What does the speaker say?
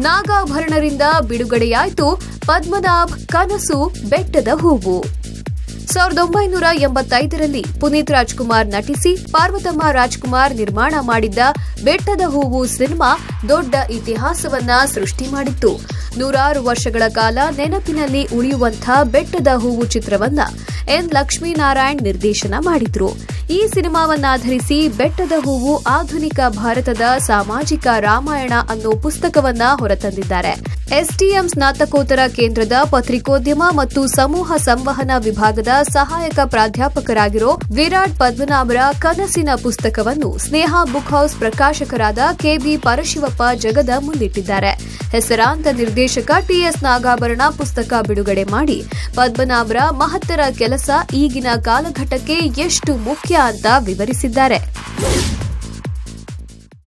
ನಾಗಾಭರಣರಿಂದ ಬಿಡುಗಡೆಯಾಯಿತು ಪದ್ಮನಾಭ್ ಕನಸು ಬೆಟ್ಟದ ಹೂವು. ಸಾವಿರದ ಒಂಬೈನೂರ ಎಂಬತ್ತೈದರಲ್ಲಿ ಪುನೀತ್ ರಾಜ್ಕುಮಾರ್ ನಟಿಸಿ ಪಾರ್ವತಮ್ಮ ರಾಜ್ಕುಮಾರ್ ನಿರ್ಮಾಣ ಮಾಡಿದ್ದ ಬೆಟ್ಟದ ಹೂವು ಸಿನಿಮಾ ದೊಡ್ಡ ಇತಿಹಾಸವನ್ನ ಸೃಷ್ಟಿ ಮಾಡಿತ್ತು. ನೂರಾರು ವರ್ಷಗಳ ಕಾಲ ನೆನಪಿನಲ್ಲಿ ಉಳಿಯುವಂಥ ಬೆಟ್ಟದ ಹೂವು ಚಿತ್ರವನ್ನ ಎನ್ ಲಕ್ಷ್ಮೀನಾರಾಯಣ್ ನಿರ್ದೇಶನ ಮಾಡಿದ್ರು. ಈ ಸಿನಿಮಾವನ್ನಾಧರಿಸಿ ಬೆಟ್ಟದ ಹೂವು ಆಧುನಿಕ ಭಾರತದ ಸಾಮಾಜಿಕ ರಾಮಾಯಣ ಅನ್ನೋ ಪುಸ್ತಕವನ್ನ ಹೊರತಂದಿದ್ದಾರೆ. ಎಸ್ಟಿಎಂ ಸ್ನಾತಕೋತ್ತರ ಕೇಂದ್ರದ ಪತ್ರಿಕೋದ್ಯಮ ಮತ್ತು ಸಮೂಹ ಸಂವಹನ ವಿಭಾಗದ ಸಹಾಯಕ ಪ್ರಾಧ್ಯಾಪಕರಾಗಿರೋ ವಿರಾಟ್ ಪದ್ಮನಾಭರ ಕನಸಿನ ಪುಸ್ತಕವನ್ನು ಸ್ನೇಹ ಬುಕ್ ಹೌಸ್ ಪ್ರಕಾಶಕರಾದ ಕೆಬಿ ಪರಶಿವಪ್ಪ ಜಗದ ಮುಂದಿಟ್ಟಿದ್ದಾರೆ. ಹೆಸರಾಂತ ನಿರ್ದೇಶಕ ಟಿಎಸ್ ನಾಗಾಭರಣ ಪುಸ್ತಕ ಬಿಡುಗಡೆ ಮಾಡಿ ಪದ್ಮನಾಭರ ಮಹತ್ತರ ಕೆಲಸ ಈಗಿನ ಕಾಲಘಟ್ಟಕ್ಕೆ ಎಷ್ಟು ಮುಖ್ಯ ಅಂತ ವಿವರಿಸಿದ್ದಾರೆ.